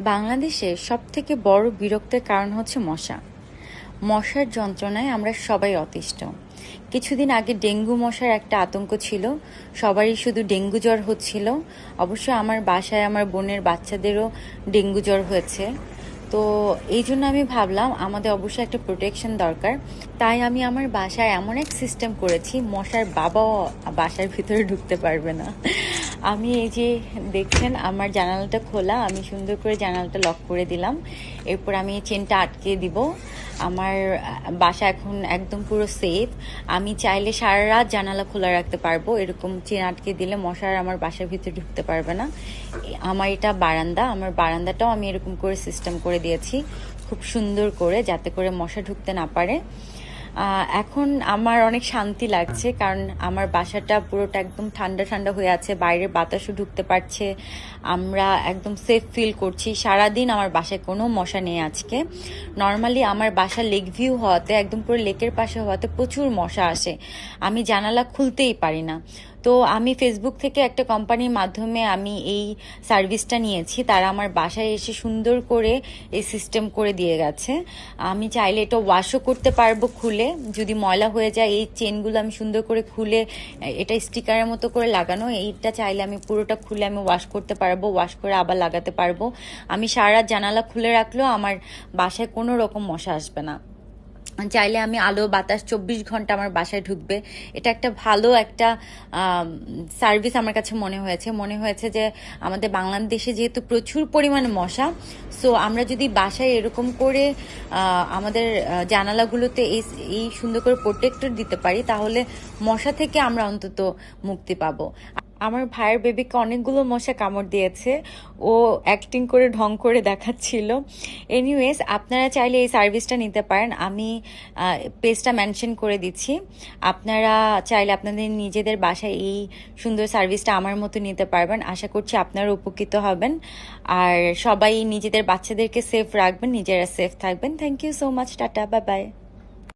বাংলাদেশে সব থেকে বড় বিরক্তের কারণ হচ্ছে মশা। মশার যন্ত্রণায় আমরা সবাই অতিষ্ঠ। কিছুদিন আগে ডেঙ্গু মশার একটা আতঙ্ক ছিল। সবারই শুধু ডেঙ্গু জ্বর হচ্ছিল। অবশ্য আমার বাসায় আমার বোনের বাচ্চাদেরও ডেঙ্গু জ্বর হয়েছে। তো এই জন্য আমি ভাবলাম, আমাদের অবশ্যই একটা প্রোটেকশন দরকার। তাই আমি আমার বাসায় এমন এক সিস্টেম করেছি, মশার বাবাও বাসার ভিতরে ঢুকতে পারবে না। আমি এই যে দেখছেন, আমার জানালাটা খোলা, আমি সুন্দর করে জানালাটা লক করে দিলাম। এরপর আমি চেনটা আটকে দিব। আমার বাসা এখন একদম পুরো সেফ আমি চাইলে সারা রাত জানালা খোলা রাখতে পারব। এরকম চেন আটকে দিলে মশার আমার বাসার ভিতরে ঢুকতে পারবে না। আমার এটা বারান্দা। আমার বারান্দাটাও আমি এরকম করে সিস্টেম করে দিয়েছি। খুব সুন্দর করে, যাতে করে মশা ঢুকতে না পারে। এখন আমার অনেক শান্তি লাগছে, কারণ আমার বাসাটা পুরোটা একদম ঠান্ডা ঠান্ডা হয়ে আছে, বাইরের বাতাসও ঢুকতে পারছে, আমরা একদম সেফ ফিল করছি। সারাদিন আমার বাসায় কোনো মশা নেই আজকে। নর্মালি আমার বাসা লেক ভিউ হওয়াতে, একদম পুরো লেকের পাশে হওয়াতে প্রচুর মশা আসে। আমি জানালা খুলতেই পারি না। তো আমি ফেসবুক থেকে একটা কোম্পানির মাধ্যমে আমি এই সার্ভিসটা নিয়েছি। তারা আমার বাসায় এসে সুন্দর করে এই সিস্টেম করে দিয়ে গেছে। আমি চাইলে এটা ওয়াশও করতে পারব খুলে। যদি ময়লা হয়ে যায়, এই চেনগুলো আমি সুন্দর করে খুলে, এটা স্টিকারের মতো করে লাগানো, এইটা চাইলে আমি পুরোটা খুলে আমি ওয়াশ করতে পারব ওয়াশ করে আবার লাগাতে পারব। আমি সারা জানালা খুলে রাখলেও আমার বাসায় কোনো রকম মশা আসবে না। চাইলে আমি আলো, বাতাস চব্বিশ ঘণ্টা আমার বাসায় ঢুকবে। এটা একটা ভালো একটা সার্ভিস আমার কাছে মনে হয়েছে। মনে হয়েছে যে আমাদের বাংলাদেশে যেহেতু প্রচুর পরিমাণে মশা সো আমরা যদি বাসায় এরকম করে আমাদের জানালাগুলোতে এই এই সুন্দর করে প্রোটেক্টর দিতে পারি, তাহলে মশা থেকে আমরা অন্তত মুক্তি পাবো। আমার ভাইয়ের বেবিকে অনেকগুলো মশা কামড় দিয়েছে। ও অ্যাক্টিং করে, ঢং করে দেখাচ্ছিল। এনিওয়েজ আপনারা চাইলে এই সার্ভিসটা নিতে পারেন। আমি পেজটা মেনশন করে দিচ্ছি। আপনারা চাইলে আপনাদের নিজেদের বাসায় এই সুন্দর সার্ভিসটা আমার মতো নিতে পারবেন। আশা করছি আপনারা উপকৃত হবেন। আর সবাই নিজেদের বাচ্চাদেরকে সেফ রাখবেন, নিজেরা সেফ থাকবেন। Thank you so much tata bye bye